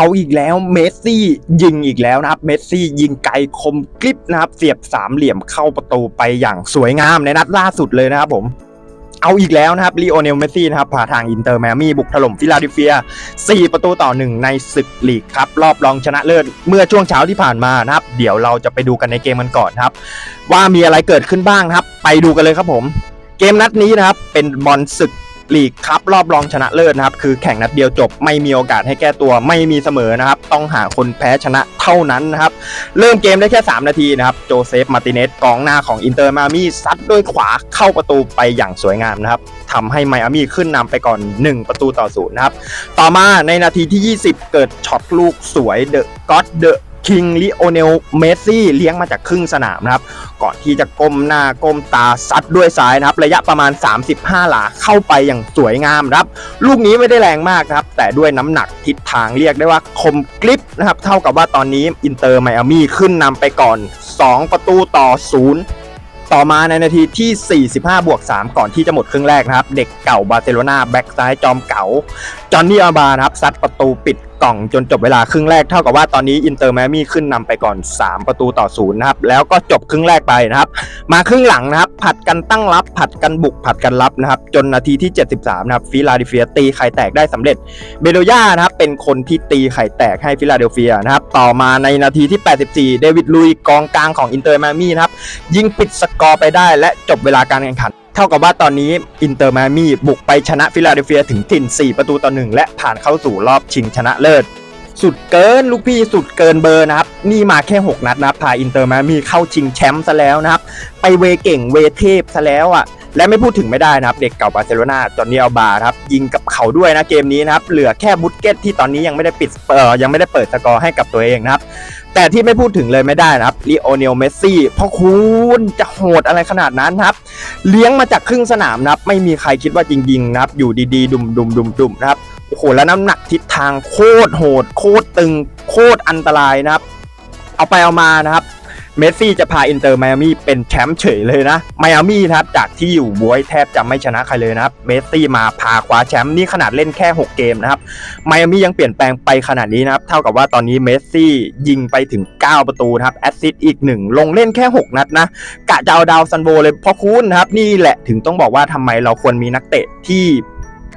เอาอีกแล้วเมสซี่ยิงอีกแล้วนะครับ เมสซี่ยิงไกลคมกริบนะครับ เสียบสามเหลี่ยมเข้าประตูไปอย่างสวยงามในนัดล่าสุดเลยนะครับผมเอาอีกแล้วนะครับลีโอเนลเมสซี่นะครับพาทางอินเตอร์แมมี่บุกถล่มฟิลาเดลเฟีย 4 ประตูต่อ 1 ในศึกลีกครับรอบรองชนะเลิศเมื่อช่วงเช้าที่ผ่านมานะครับ เดี๋ยวเราจะไปดูกันในเกมกันก่อนครับ ว่ามีอะไรเกิดขึ้นบ้างครับ ไปดูกันเลยครับผม เกมนัดนี้นะครับเป็นบอลศึก ลีกครับรอบรองชนะเลิศนะครับ คือแข่งนัดเดียวจบไม่มีโอกาสให้แก้ตัวไม่มีเสมอนะครับ ต้องหาคนแพ้ชนะเท่านั้นนะครับ เริ่มเกมได้แค่ 3 นาทีนะครับ โจเซฟ มาร์ติเนสกองหน้าของอินเตอร์มามี่ซัดด้วยขวาเข้าประตูไปอย่างสวยงามนะครับทำให้ไมอามี่ขึ้นนำไปก่อน 1 ประตูต่อศูนย์นะครับ ต่อมาในนาทีที่ 20 เกิดช็อตลูกสวยเดอะก็อดเดอะ คิงลิโอเนลเมสซี่เลี้ยงมาจากครึ่งสนามนะครับ ก่อนที่จะก้มหน้าก้มตาซัดด้วยซ้ายนะครับ ระยะประมาณ 35 หลาเข้าไปอย่างสวยงามครับ ลูกนี้ไม่ได้แรงมากครับ แต่ด้วยน้ำหนักทิศทางเรียกได้ว่าคมกริบนะครับ เท่ากับว่าตอนนี้อินเตอร์ไมอามี่ขึ้นนำไปก่อน 2 ประตูต่อ 0ต่อมาในนาทีที่ 45 บวก 3 ก่อนที่จะหมดครึ่งแรกนะครับ เด็กเก่าบาร์เซโลนาแบ็กซ้ายจอมเก๋าจอห์นนี่อาบานะครับซัดประตูปิด กล่องจนจบเวลาครึ่งแรกเท่ากับว่าตอนนี้อินเตอร์แมมี่ขึ้นนำไปก่อน 3 ประตูต่อศูนย์นะครับแล้วก็จบครึ่งแรกไปนะครับมาครึ่งหลังนะครับผัดกันตั้งรับผัดกันบุกผัดกันรับนะครับจนนาทีที่ 73นะครับฟิลาเดลเฟียตีไข่แตกได้สำเร็จเบโดย่านะครับเป็นคนที่ตีไข่แตกให้ฟิลาเดลเฟียนะครับต่อมาในนาทีที่ 84 เดวิดลุยกองกลางของอินเตอร์แมมี่นะครับยิงปิดสกอร์ไปได้และจบเวลาการแข่งขัน ท่ากับว่าตอนนี้อินเตอร์มามี่บุกไปชนะฟิลาเดลเฟียถึงถิ่น 4 ประตูต่อ1และผ่านเข้าสู่รอบชิงชนะเลิศ สุดเกินลูกพี่สุดเกินเบอร์นะครับ นี่มาแค่ 6 นัดนะครับพาอินเตอร์มามีเข้าชิงแชมป์ซะแล้วนะครับ ไปเวเก่งเวเทพซะแล้วอะ และไม่พูดถึงไม่ได้นะครับ เด็กเก่าบาร์เซโลนาจอนนี่อัลบาครับยิงกับเขาด้วยนะเกมนี้นะครับ เหลือแค่บุตเกตที่ตอนนี้ยังไม่ได้ปิดเอ่อยังไม่ได้เปิดสกอร์ให้กับตัวเองนะครับ แต่ที่ไม่พูดถึงเลยไม่ได้นะครับลีโอเนลเมสซี่พราะคุณจะโหดอะไรขนาดนั้นครับ เลี้ยงมาจากครึ่งสนามนะครับ ไม่มีใครคิดว่าจริงๆนะครับ อยู่ดีๆ ดุมดุมดุมดุมนะครับโอ้โหแล้วน้ำหนักทิศทางโคตรโหด โคตรตึงโคตรอันตรายนะครับ เอาไปเอามานะครับ เมสซี่จะพาอินเตอร์ไมอามี่เป็นแชมป์เฉยเลยนะไมอามี่ครับจากที่อยู่บวยแทบจะไม่ชนะใครเลยนะครับเมสซี่มาพาคว้าแชมป์นี่ขนาดเล่นแค่ 6 เกมนะครับไมอามี่ยังเปลี่ยนแปลงไปขนาดนี้นะครับเท่ากับว่าตอนนี้เมสซี่ยิงไปถึง 9 ประตูนะครับแอสซิสต์อีก 1 ลงเล่นแค่ 6 นัดนะกะจะเอาดาวซันโบเลยเพราะคุณนะครับนี่แหละถึงต้องบอกว่าทำไมเราควรมีนักเตะที่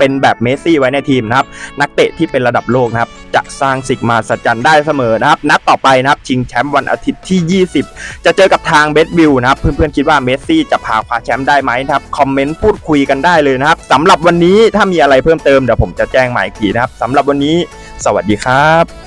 เป็นแบบเมสซี่ไว้ในทีมนะครับนักเตะที่เป็นระดับโลกนะครับจะสร้างสิ่งมหัศจรรย์ได้เสมอนะครับนัดต่อไปนะครับชิงแชมป์วันอาทิตย์ที่ 20 จะเจอกับทางเบสบิลนะครับเพื่อนๆคิดว่าเมสซี่จะพาคว้าแชมป์ได้ไหมนะครับคอมเมนต์พูดคุยกันได้เลยนะครับสำหรับวันนี้ถ้ามีอะไรเพิ่มเติมเดี๋ยวผมจะแจ้งหมายกีนะครับสำหรับวันนี้ สวัสดีครับ